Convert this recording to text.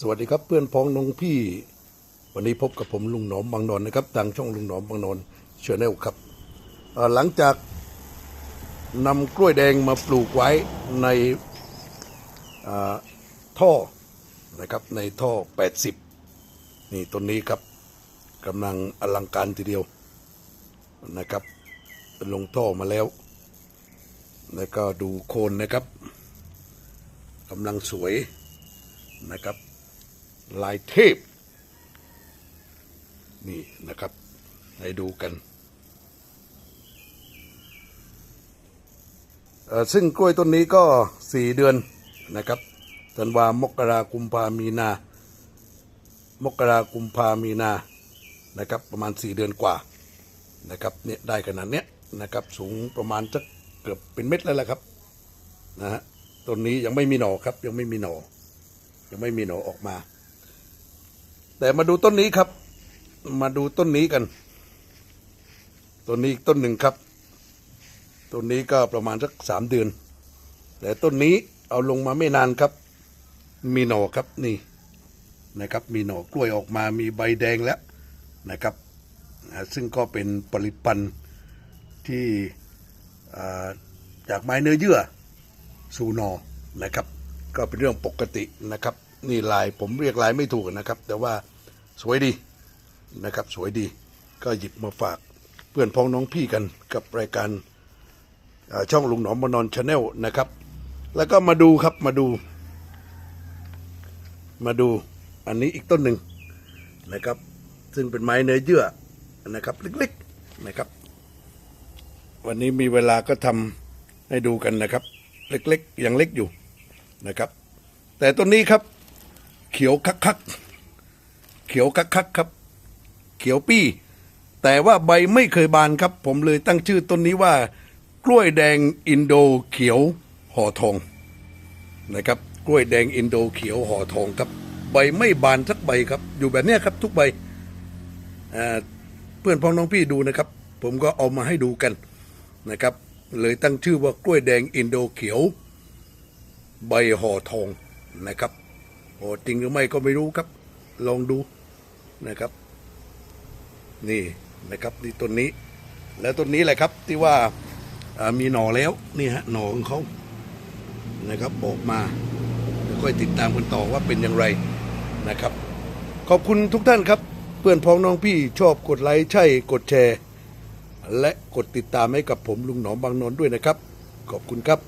สวัสดีครับเพื่อนพ้องน้องพี่ วันนี้พบกับผมลุงหนอมบางนอนนะครับทางช่องลุงหนอมบางนอนเชนแนลครับหลังจากนำกล้วยแดงมาปลูกไว้ในท่อนะครับในท่อ 80 นี่ต้นนี้ครับกำลังอลังการทีเดียวนะครับ ลงท่อมาแล้ว แล้วก็ดูโคนนะครับกำลังสวยนะครับ ลายเทพ นี่นะครับ ให้ดูกัน ซึ่งกล้วยต้นนี้ก็สี่เดือนนะครับธันวามกรากุมภามีนา มกรากุมภามีนา นะครับ ประมาณสี่เดือนกว่า นะครับ เนี่ยได้ขนาดเนี้ยนะครับ สูงประมาณสักเกือบเป็นเม็ดแล้วแหละครับ นะฮะ ต้นนี้ยังไม่มีหน่อครับ ยังไม่มีหน่อ ยังไม่มีหน่อออกมา แต่มาดูต้นนี้ครับ มาดูต้นนี้กัน ต้นนี้อีกต้นหนึ่งครับ ต้นนี้ก็ประมาณสักสามเดือน แต่ต้นนี้เอาลงมาไม่นานครับ มีหน่อครับนี่นะครับ มีหน่อกล้วยออกมามีใบแดงแล้วนะครับนะซึ่งก็เป็นผลิตภัณฑ์ที่จากไม้เนื้อเยื่อสู่หนอนะครับ ก็เป็นเรื่องปกตินะครับ นี่ลายผมเรียกลายไม่ถูกนะครับ แต่ว่า สวยดีนะครับ สวยดีก็หยิบมาฝากเพื่อนพ้องน้องพี่กันกับรายการช่องลุงหนอมมานอนชาแนลนะครับ แล้วก็มาดูครับมาดู มาดูอันนี้อีกต้นหนึ่งนะครับ ซึ่งเป็นไม้เนื้อเยื่อนะครับเล็กๆนะครับ วันนี้มีเวลาก็ทำให้ดูกันนะครับ เล็กๆยังเล็กอยู่นะครับ แต่ต้นนี้ครับ เขียวคักคักๆ เขียวคักคักครับ เขียวปี้ แต่ว่าใบไม่เคยบานครับ ผมเลยตั้งชื่อต้นนี้ว่า กล้วยแดงอินโดเขียวห่อทองนะครับ กล้วยแดงอินโดเขียวห่อทองครับ ใบไม่บานสักใบครับ อยู่แบบนี้ครับ ทุกใบเพื่อนพ้องน้องพี่ดูนะครับ ผมก็เอามาให้ดูกันนะครับ เลยตั้งชื่อว่ากล้วยแดงอินโดเขียว ใบห่อทองนะครับโอ้จริงหรือไม่ก็ไม่รู้ครับ ลองดู นะครับ นี่นะครับนี่ต้นนี้ แล้วต้นนี้แหละครับที่ว่ามีหน่อแล้วนี่ฮะหน่อของเขานะครับออกมาค่อยติดตามกันต่อว่าเป็นอย่างไรนะครับ ขอบคุณทุกท่านครับ เพื่อนพ้องน้องพี่ชอบกดไลค์ใช่กดแชร์ และกดติดตามให้กับผมลุงหนอมบางนนท์ด้วยนะครับ ขอบคุณครับ